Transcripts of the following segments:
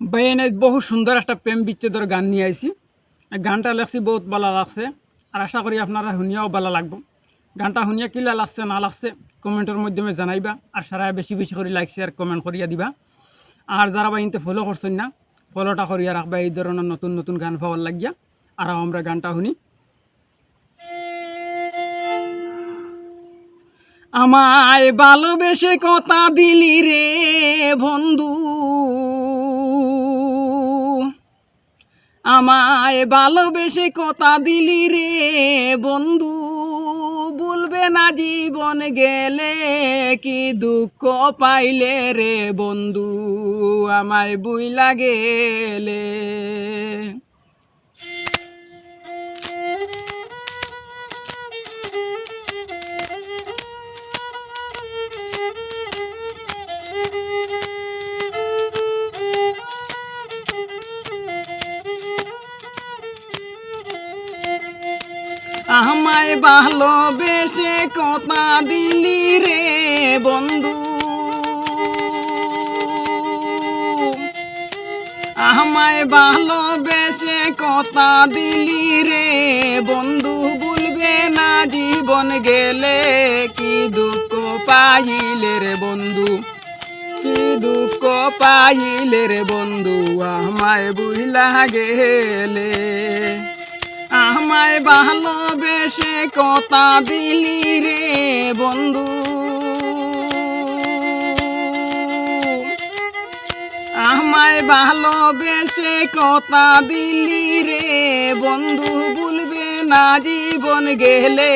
বাইনে বহু সুন্দর একটা প্রেম বিচ্ছেদের গান নিয়ে এই গানটা লেখছি, বহুত ভালো লাগছে। আর আশা করি আপনারা শুনিয়াও ভালো লাগবো। গানটা শুনিয়া কিলা লাগছে, না লাগছে, কমেন্টের মাধ্যমে জানাইবা। আর সারা বেশি বেশি করে লাইক শেয়ার কমেন্ট করিয়া দিবা। আর যারা বা ইনতে ফলো করছেন না ফলোটা করিয়া রাখবা। এই ধরনের নতুন নতুন গান পাওয়ার লাগিয়া। আর আমরা গানটা শুনি। আমায় ভালোবেসে কথা দিলি রে বন্ধু। আমায় ভালোবেসে কথা দিলি রে বন্ধু। বলবে না জীবন গেলে কি দুঃখ পাইলে রে বন্ধু। আমায় বই গেলে আমায় ভালোবেসে কথা দিলি রে বন্ধু। আমায় ভালোবেসে কথা দিলি রে বন্ধু। বলবে না জীবন গেলে কি দুঃখ পাইলে রে বন্ধু? কি দুঃখ পাইলে রে বন্ধু? আমায় বুঝলা গেলে। আমায় ভালোবেসে কথা দিলি রে বন্ধু। আমায় ভালোবেসে কথা দিলি রে বন্ধু। বলবে না জীবন গেলে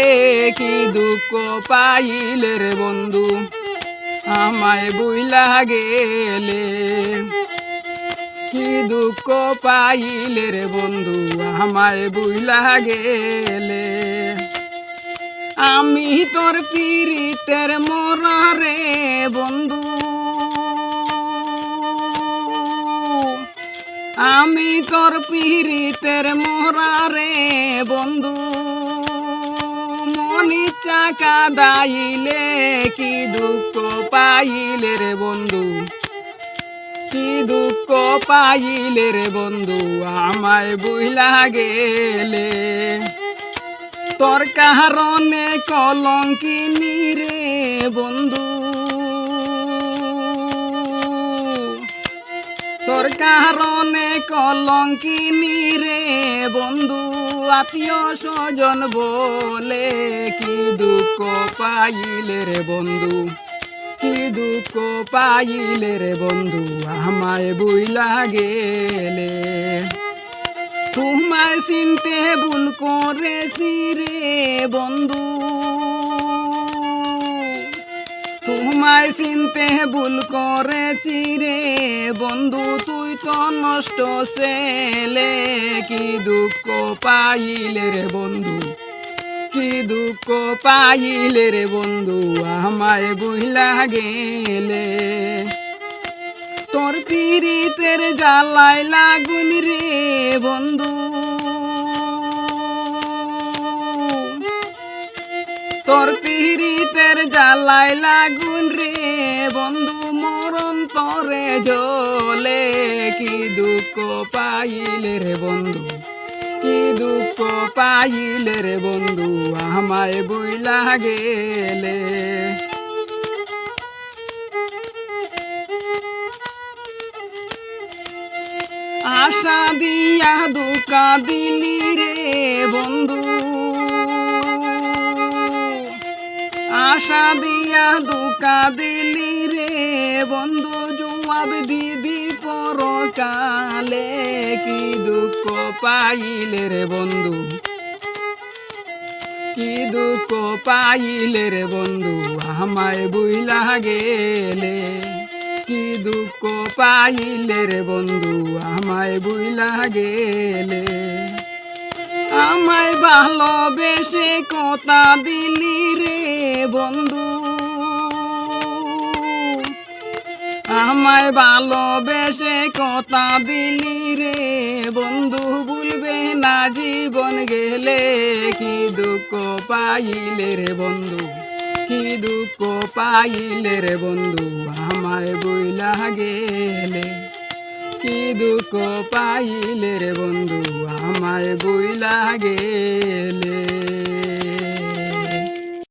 কি দুঃখ পাইলে রে বন্ধু। আমায় বুইলা গেলে কি দুঃখ পাইলে রে বন্ধু? আমায় বুইলা গেলে। আমি তোর পীড়িতের মরা রে বন্ধু। আমি তোর পীড়িতের মরা রে বন্ধু। মনি চাকা দাইলে কি দুঃখ পাইলে রে বন্ধু? কি দুঃখ পাইলে রে বন্ধু? আমায় বুইলা গেলে। তোর কারণে কলঙ্কিনী রে বন্ধু। তোর কারণে কলঙ্কিনী রে বন্ধু। আত্মীয় স্বজন বলে কি দুঃখ পাইলে রে বন্ধু? কি দুঃখ পাইলে রে বন্ধু? আমায় বুইলা গেলে। তোমায় চিনতে ভুল করেছি রে বন্ধু। তোমায় চিনতে ভুল করেছি রে বন্ধু। তুই তো নষ্ট ছেলে, কি দুঃখ পাইলে রে বন্ধু? কি দুঃখ পাইলে রে বন্ধু, আমায় বুঝলা গেলে। তোর পীড়িতের জ্বালায় লাগুন রে বন্ধু। তোর পীড়িতের জ্বালায় লাগুন রে বন্ধু, মরণ তরে জলে কি দুঃখ পাইলে রে বন্ধু কি দুঃখ পাইলে রে বন্ধু? আমায় বইলা গেলে। আশা দিয়া দুকা দিলি রে বন্ধু। আশা দিয়া দুকা দিলি রে বন্ধু। জবাব দিবি পরকালে কি দুঃখ পাইলে রে বন্ধু? কি দুঃখ পাইলে রে বন্ধু? আমায় বুইলা গেলে কি দুঃখ পাইলে রে বন্ধু? আমায় বুইলা গেলে আমায় ভালোবেসে কথা দিলি রে বন্ধু। আমায় ভালোবেসে কথা দিলি রে। বন্ধু বলবে না জীবন গেলে। কি দুঃখ পাইলে রে বন্ধু? কি দুঃখ পাইলে রে বন্ধু? আমায় বইলা গেলে। কি দুঃখ পাইলে রে বন্ধু? আমায় বই লাগে